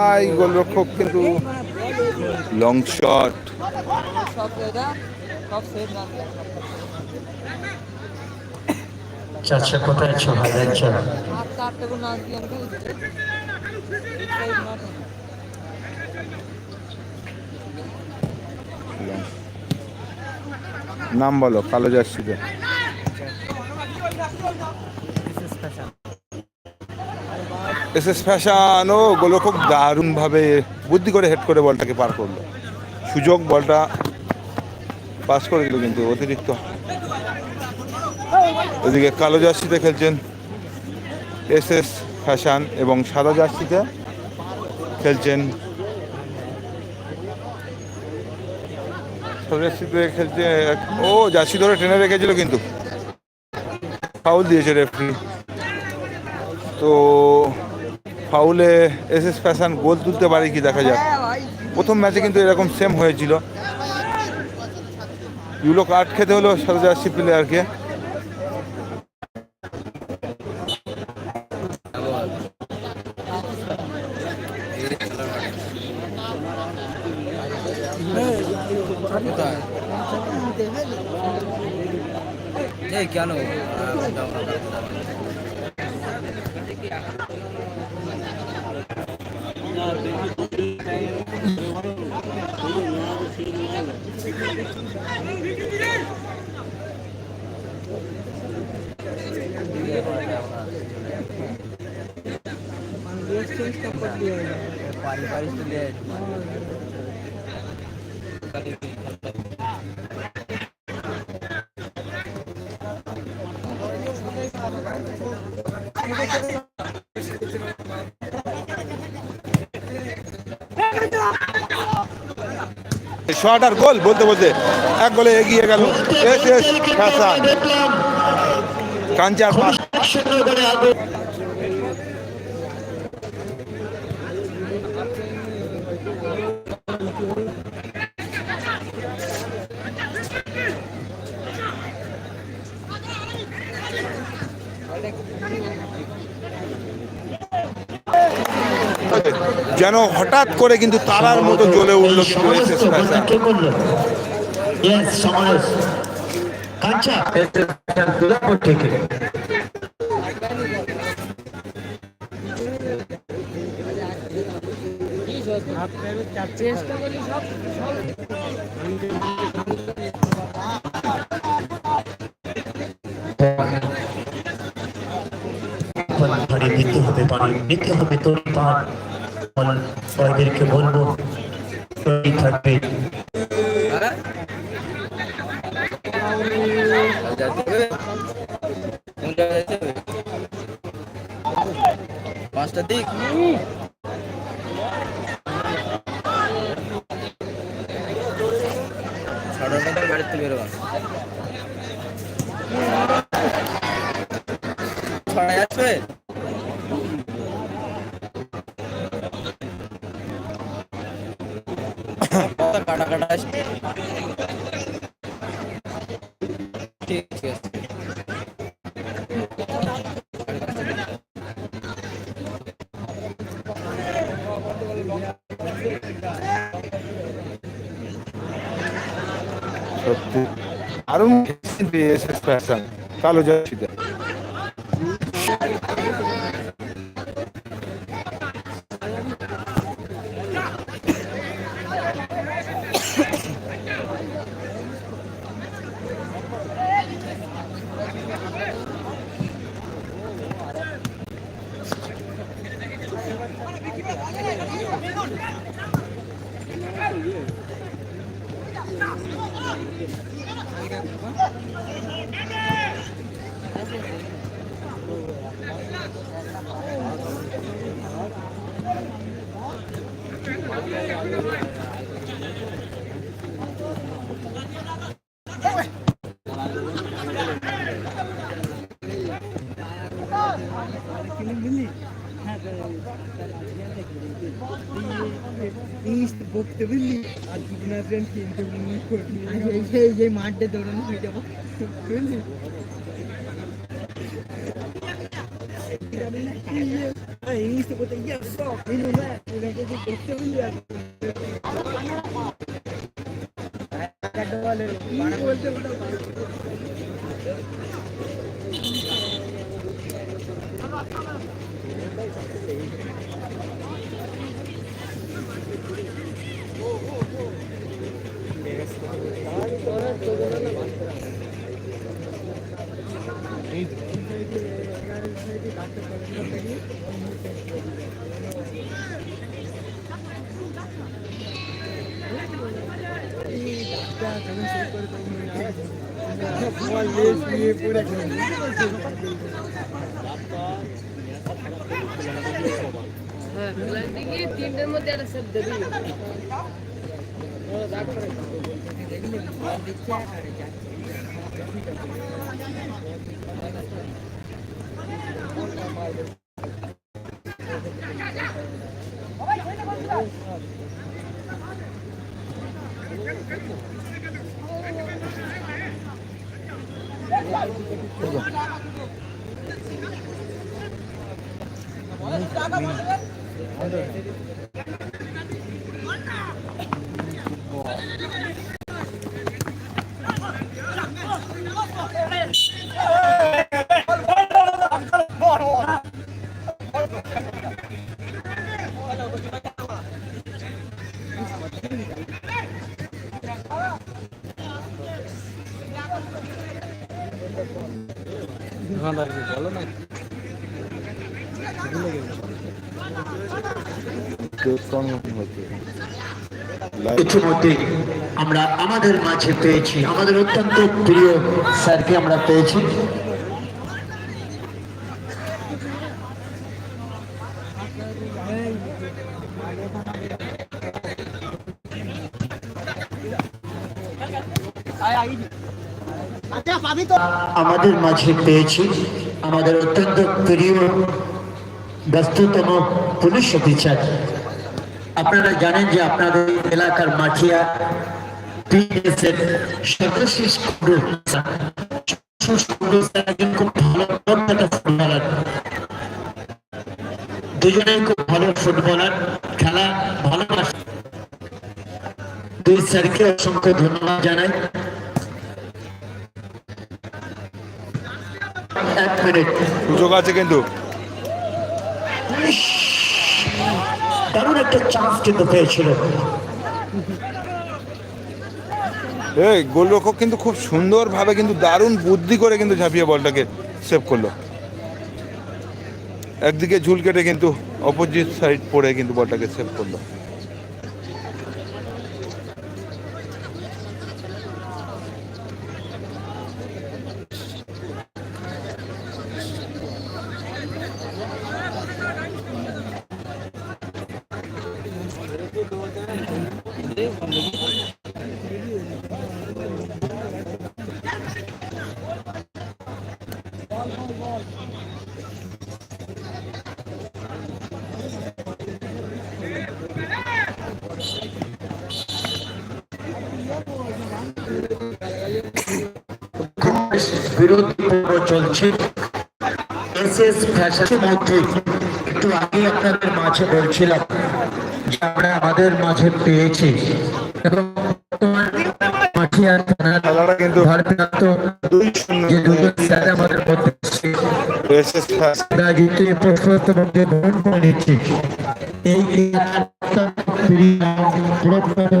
ভাই গোলরক্ষক কিন্তু লং শট চাচা কোথায় হাজার চা নাম বলো কালো জার্সিতে। এস এস ফ্যাশন ও খুব দারুণভাবে বুদ্ধি করে হেড করে বলটাকে পার করল। সুযোগ বলটা পাস করে দিল কিন্তু অতিরিক্ত। ওদিকে কালো জার্সিতে খেলছেন এস এস ফ্যাশন এবং সাদা জার্সিতে খেলছেন জার্সিতে খেলছে ও, জার্সি ধরে ট্রেনে রেখেছিল কিন্তু। ফাউল দিয়েছে রেফারি। তো ফাউলে এস এস ফ্যাশন গোল তুলতে পারে কি দেখা যাক। প্রথম ম্যাচে কিন্তু এরকম সেম হয়েছিল। ইউলো কার্ড খেতে হলো তুলে শট আর গোল বলতে বলতে এক গোলে এগিয়ে গেল এস এস যেন হঠাৎ করে কিন্তু তারার মতো জ্বলে উঠল চেষ্টা করি সব নিতে হবে নিতে হবে তোর সবাইদেরকে বলব থাকবে। পাঁচটার দিক। দিকে বাড়িতে বেরোবা। কালো জার্সিতে। বকতে বুঝলি আর দুদিন আসবেন কিন্তু এই যে এই যে মাঠে দৌড়ানো হয়ে যাব বুঝলি Eh, Inizio con gli altri, non è una cosa ইতিমধ্যে আমরা আমাদের মাঝে পেয়েছি, আমাদের অত্যন্ত প্রিয় স্যারকে আমরা পেয়েছি। আমাদের মাঝে পেয়েছি, আমাদের অত্যন্ত প্রিয় ব্যস্ততম পুলিশ অফিসার। আপনারা জানেন যে আপনাদের এলাকার মাঠিয়া পিএসএর সর্বশেষ দুজনেই ভালো ফুটবলার দুই স্যারকে অসংখ্য ধন্যবাদ জানাই। এক মিনিট। আছে কিন্তু। দারুণ একটা চান্স কিন্তু পেয়েছিল। এই গোলরক্ষক কিন্তু খুব সুন্দরভাবে কিন্তু দারুণ বুদ্ধি করে কিন্তু ঝাঁপিয়ে বলটাকে সেভ করল। একদিকে ঝুল কেটে কিন্তু অপোজিট সাইড পড়ে কিন্তু বলটাকে সেভ করল। বিরোধী পর্ব চলছে। এস এস ফ্যাশনের মধ্যে একটু আগে আপনাদের মাঝে বলছিলাম যে আমরা আমাদের মাঝে পেয়েছি। এবং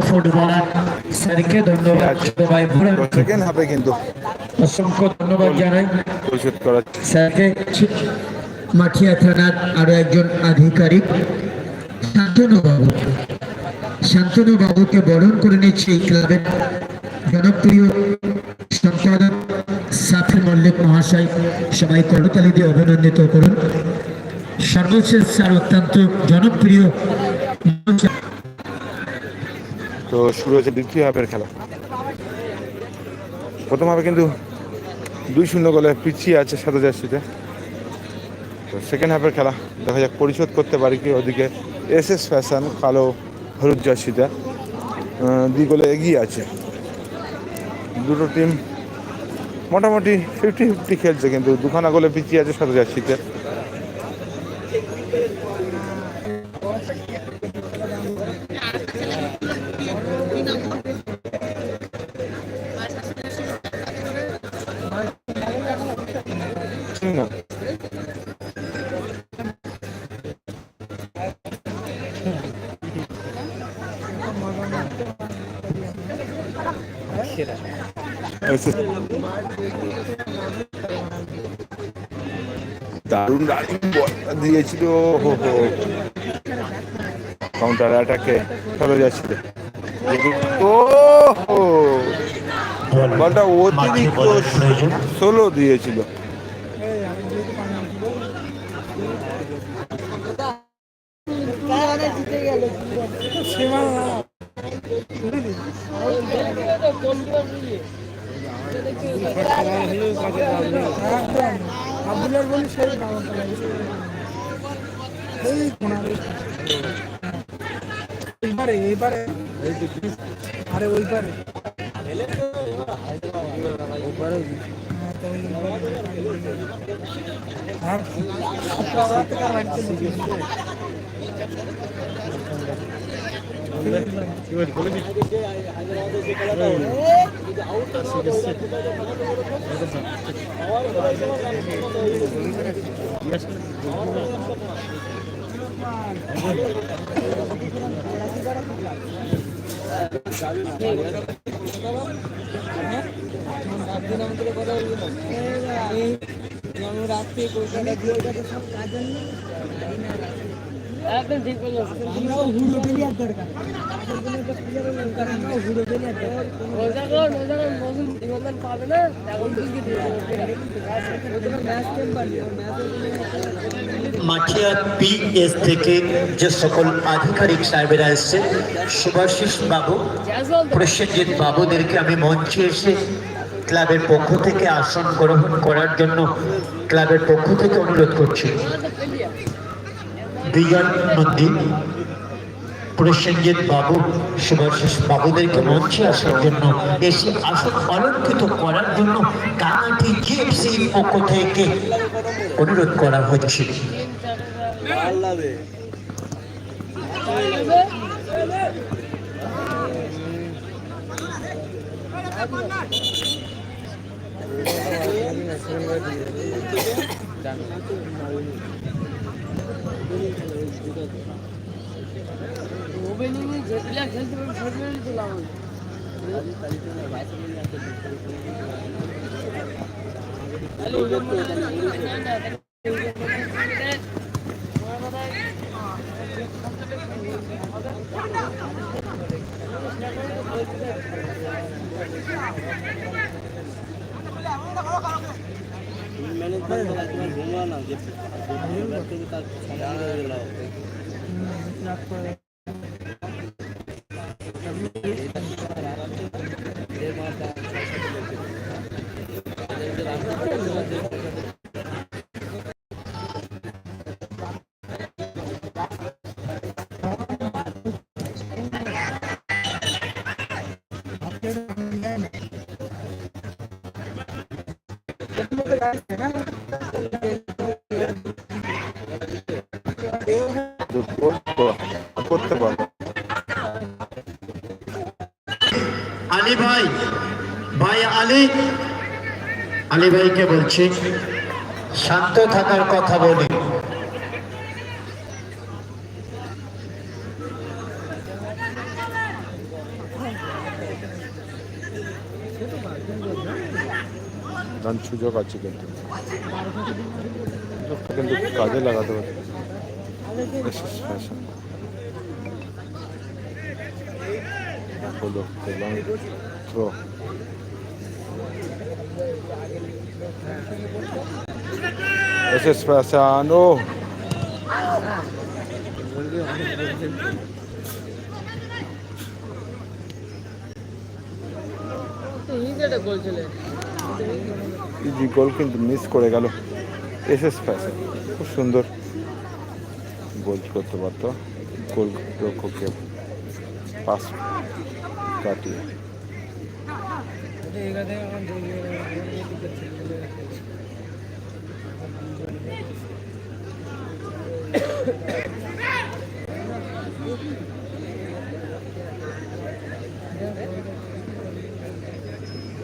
ফুটবলার স্যারকে ধন্যবাদ সবাই সেকেন্ড হাফে কিন্তু অসংখ্য ধন্যবাদ জানাই। স্যারকে মাঠিয়া থানার আরও একজন আধিকারিক শান্তনু বাবু। শান্তনু বাবুকে বরণ করে নিচ্ছে এই ক্লাবের জনপ্রিয় সম্পাদক সাফি মল্লিক মহাশয়। সবাই করতালি দিয়ে অভিনন্দিত করুন। সর্বশেষ স্যার অত্যন্ত জনপ্রিয়। তো শুরু হয়েছে দ্বিতীয় হাফের খেলা। প্রথম হাফে কিন্তু দুই শূন্য গোলে পিছিয়ে আছে সাদা জার্সিতে। তো সেকেন্ড হাফের খেলা, দেখা যাক পরিশোধ করতে পারি কি ওদিকে এস এস ফ্যাশন কালো হলুদ জার্সিতে। দুই গোলে এগিয়ে আছে। দুটো টিম মোটামুটি ফিফটি ফিফটি খেলছে, কিন্তু দুখানা গোলে পিছিয়ে আছে সাদা জার্সিতে। আচ্ছা। দারুণ বলটা দিয়েছিল হো হো। কাউন্টার অ্যাটাকে চলে যাচ্ছিল। ও হো। বলটা অতিরিক্ত ষোলো দিয়েছিল। আব্দুল্লার বলি সেই এইবারে এইবারে আরে ওইবারে রাত্রে কলকাতা সব নেই একদম ঠিক আমরাও হুড়ো দরকার হুড়ো দরকার পাবে না? এখন কি মাঠিয়া পিএস থেকে যে সকল আধিকারিক সাহেবেরা এসেছেন সুভাষিস বাবু প্রসেনজিৎ বাবুদেরকে আমি মঞ্চে এসে ক্লাবের পক্ষ থেকে আসন গ্রহণ করার জন্য ক্লাবের পক্ষ থেকে অনুরোধ করছি। বিজন নন্দী প্রসেনজিৎ বাবু সুভাষিস বাবুদেরকে মঞ্চে আসার জন্য এসে আসন অলঙ্কৃত করার জন্য কানাটি জিএফসির পক্ষ থেকে অনুরোধ করা হচ্ছে। ওপেনিং যেগুলা খেলতে পারবে সেগুলোই তো লাভ করতে আলী আলী ভাইকে বলছি, শান্ত থাকার কথা বলি। সুযোগ আছে কিন্তু। কিন্তু কাজে লাগাতে পারে থ্রো এসএস ফ্যাশন ও ইজি গোল কিন্তু মিস করে গেল। এসএস ফ্যাশন খুব সুন্দর। গোল করতে পারতো। গোল রক্ষককে পাস কাটিয়ে।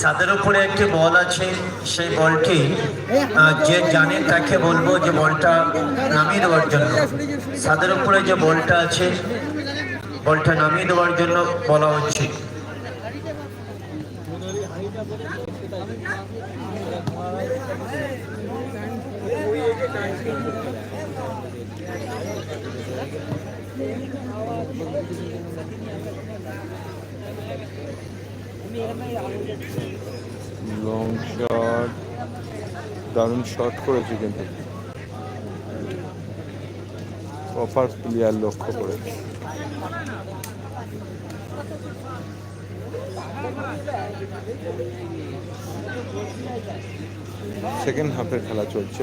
সাদের উপরে একটি বল আছে, সেই বলটি যে জানে তাকে বলব যে বলটা নামিয়ে দেওয়ার জন্য। সাদের উপরে যে বলটা আছে, বলটা নামিয়ে দেওয়ার জন্য বলা হচ্ছে। লং শট দারুণ শট করেছে কিন্তু। অফার প্লেয়ার লক্ষ্য করে সেকেন্ড হাফের খেলা চলছে।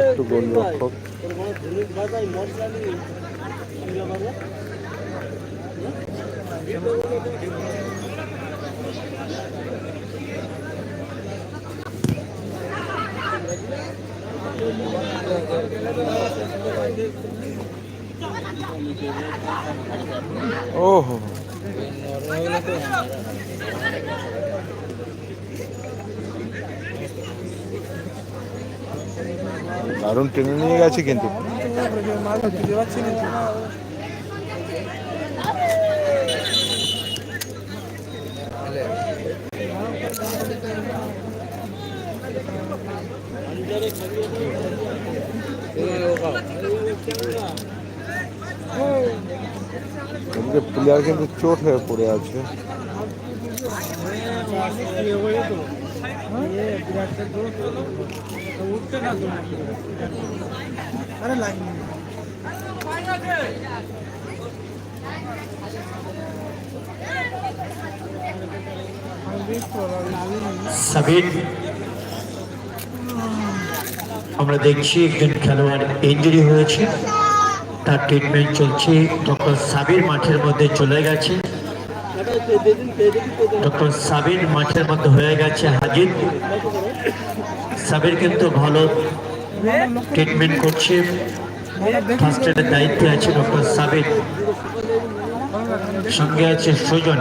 একটু গোল রক্ষক ওহো। দারুণ টেনে নিয়ে গেছে কিন্তু। এদিকে প্লেয়ার কিন্তু চোট হয়ে পড়ে আছে। সাবির আমরা দেখছি একজন খেলোয়াড় ইঞ্জুরি হয়েছে। তার ট্রিটমেন্ট চলছে। ডক্টর সাবির মাঠের মধ্যে চলে গেছে। ডক্টর সাবির মাঠের মধ্যে হয়ে গেছে হাজির। সাবির কিন্তু ভালো ট্রিটমেন্ট করছে। ফার্স্ট এডের দায়িত্বে আছে ডক্টর সাবির। সঙ্গে আছে সুজন।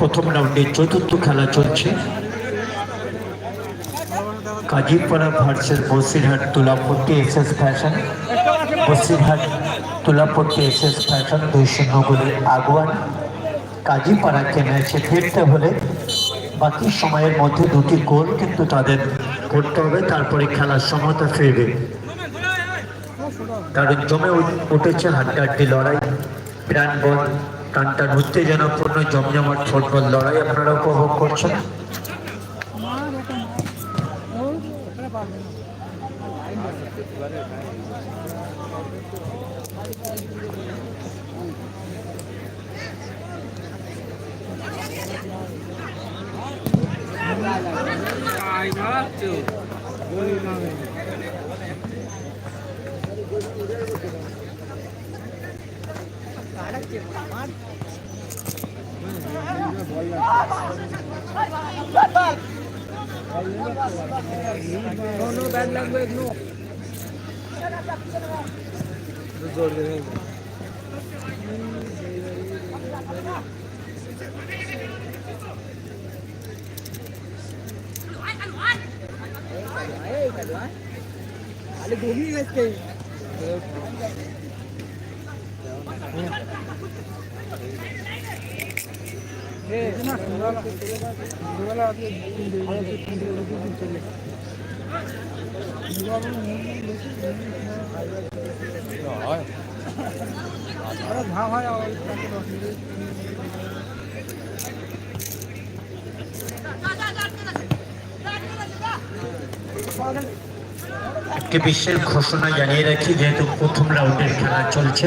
প্রথম রাউন্ডে চতুর্থ খেলা চলছে। Kazipara versus Basirhat Tulapatti SS fashion. Basirhat Tulapatti SS fashion দুই শূন্য গোলে আগুয়ান কাজীপাড়াকে ম্যাচে ফিরতে হলে বাকি সময়ের মধ্যে দুটি গোল কিন্তু তাদের করতে হবে, তারপরে খেলার সমতা ফিরবে। কারণ জমে উঠ- উঠেছে হাড্ডাহাড্ডি লড়াই। প্রাণবন টানটান উত্তেজনাপূর্ণ জমজমাট ফুটবল লড়াই আপনারা উপভোগ করছেন। आले दोन्ही नसते घाम হয় একটি বিশ্বের ঘোষণা জানিয়ে রাখি, যেহেতু প্রথম রাউন্ডের খেলা চলছে।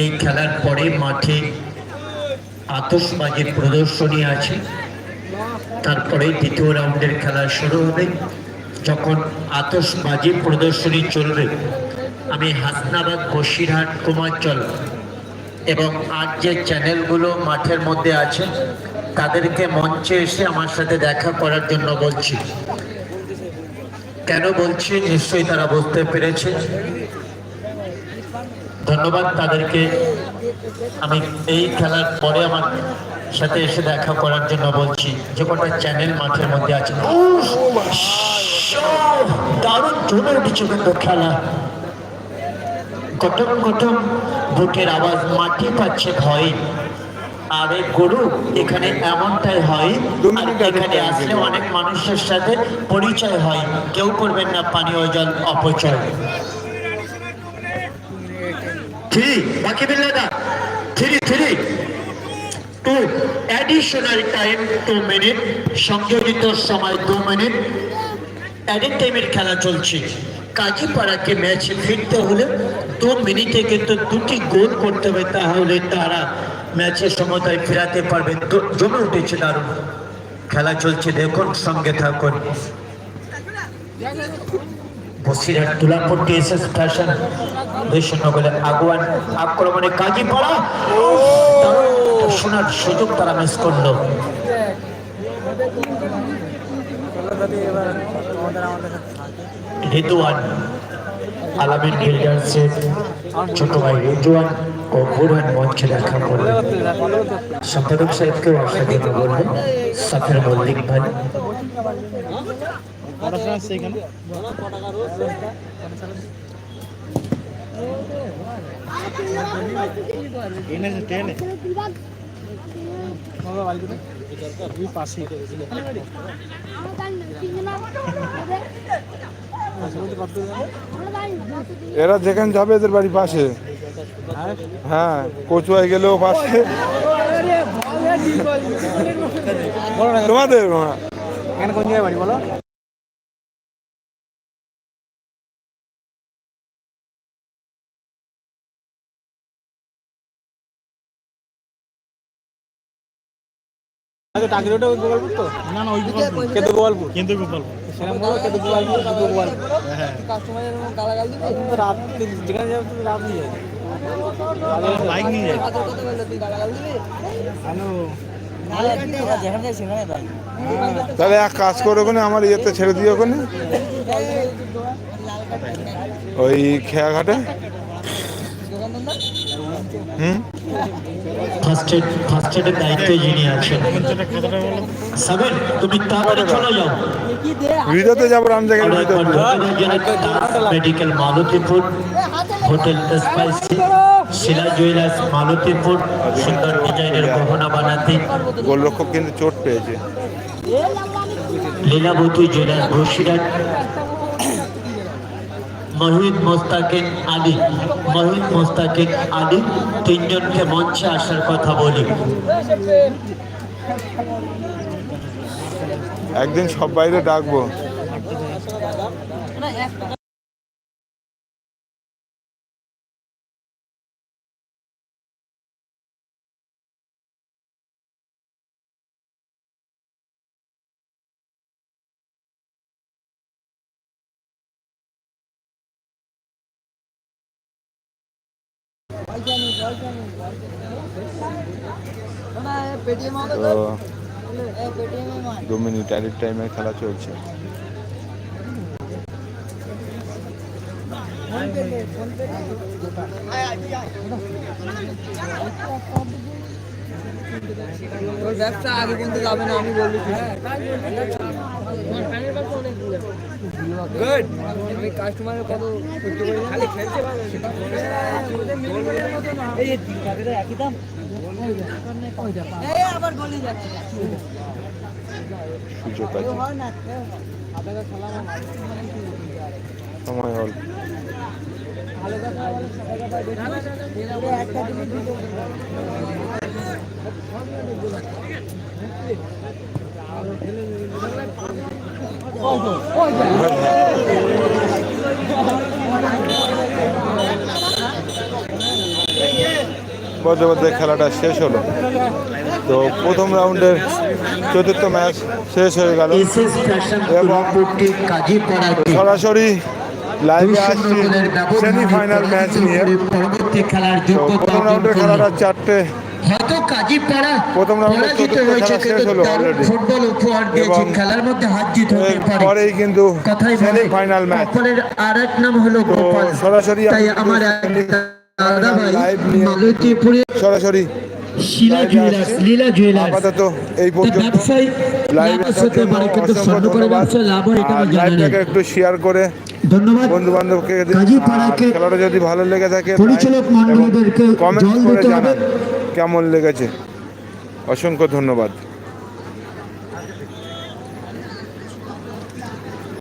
এই খেলার পরে মাঠে আতসবাজির প্রদর্শনী আছে। তারপরে দ্বিতীয় রাউন্ডের খেলা শুরু হবে। যখন আতসবাজি প্রদর্শনী চলবে, আমি হাসনাবাদ, বসিরহাট, কুমারচল এবং আর যে চ্যানেলগুলো মাঠের মধ্যে আছে, তাদেরকে মঞ্চে এসে আমার সাথে দেখা করার জন্য বলছি। কেন বলছি? নিশ্চয়ই তারা বুঝতে পেরেছে। ধন্যবাদ তাদেরকে। আমি এই খেলার পরে আমার সাথে এসে দেখা করার জন্য বলছি, যে কটা চ্যানেল মাঠের মধ্যে আছে উফ! দারুণ জমে উঠেছে কিন্তু খেলা। কটম কটম বুকের আওয়াজ মাটি পাচ্ছে ভয়। আরে গরু এখানে এমনটাই হয় আর এখানে আসলে অনেক মানুষের সাথে পরিচয় হয়। কেউ করবেন না পানীয় জল অপচয়। থ্রি বাকি বিল্লাদা three three. Two additional time two minute সংযোজিত সময় দু মিনিট অ্যাডিট টাইমের খেলা চলছে। কাজীপাড়াকে ম্যাচে ফিরতে হলে দু মিনিটে কিন্তু দুটি গোল করতে হবে তাহলে তারা ম্যাচের সমতায় ফেরাতে পারবে। জমে উঠেছে দারুণ খেলা চলছে দেখুন সঙ্গে থাকুন। Basirhat Tulapatti S S fashion দুই শূন্য গোলে আগুয়ান আক্রমণে কাজীপাড়া। শোনার সুযোগ তারা মিস করল। রিদুয়ান আলামিন বিল্ডার্সের ছোট ভাই রিদুয়ান ও বুরহান মঞ্চে দেখা করলেন সম্পাদক সাহেবকেও আসার জন্য বললেন সাফের মল্লিক ভাই। এরা যেখানে যাবে এদের বাড়ি পাশে। হ্যাঁ কচুয়ায় গেলেও পাশে। তোমাদের? বাড়ি বলো? আগে টাকি রোডে গোপালপুর তো? না না ওই গোপালপুর। কেতু গোপালপুর? কিন্তু গোপালপুর। সেরকম বলো কেতু গোপালপুর কেতু গোপালপুর। হ্যাঁ। কাস্টমারের গালাগাল দিবে? রাত যেখানে যাবে তুমি রাত নিয়ে যাবে। বাইক নিয়ে যাবে। তাহলে এক কাজ করে ওখানে আমার ইয়েতে ছেড়ে দিও ওখানে। ওই খেয়াঘাটে। ফার্স্ট এড ফার্স্ট এডের দায়িত্বে যিনি আছেন। সাবেন তুমি তাড়াতাড়ি চলে যাও। ভিডিওতে যাব রাম জায়গায় medical Maltipur hotel spicy Shila jewellers Maltipur সুন্দর ডিজাইনের গহনা বানাতে। গোলরক্ষক কিন্তু চোট পেয়েছে। লীলাবতী জুয়েলার্স বসিরহাট। মহিদ মোস্তাকিন আলী। মহিদ মোস্তাকিন আলী, তিনজনকে মঞ্চে আসার কথা বলি। একদিন সব বাইরে ডাকবো। তো দু মিনিট অ্যাডিট টাইমে খেলা চলছে। ওর ব্যবসা আগে পর্যন্ত যাবে না আমি বললি। গুড আমি কাস্টমারের কত করতে পারি খালি খেলতে এই তিন একই দাম। আবার গলি যাচ্ছে। সুযোগ আছে। সময় অল্প বলতে খেলাটা শেষ হলো। তো প্রথম রাউন্ডের চতুর্থ ম্যাচ শেষ হয়ে গেল। এবং সরাসরি লাইভে আসছি সেমিফাইনাল ম্যাচ নিয়ে। প্রথম রাউন্ডের খেলাটা চারটে। হয়তো কাজীপাড়া প্রথম পরাজিত হয়েছে কিন্তু দারুণ ফুটবল উপহার দিয়েছে খেলার মধ্যে হার জিত হতে পারে। পরেই কিন্তু কথাই বলে ম্যাচ অপরের আর নাম হলো গোপাল। সরাসরি তাই আমার দাদা ভাই মালতীপুরে সরাসরি শিলা জুয়েলার্স লীলা জুয়েলার্স আপাতত এই পর্যন্ত লাইভ হতে পারে কিন্তু স্বর্ণ করে ব্যবসা লাভ হয় এটা আমি জানি লাইভটাকে একটু শেয়ার করে ধন্যবাদ। বন্ধু বান্ধবকে কাজীপাড়াকে খেলাটা যদি ভালো লেগে থাকে পরিচালক মণ্ডলীদেরকে কমেন্ট করে জানান কেমন লেগেছে। অসংখ্য ধন্যবাদ।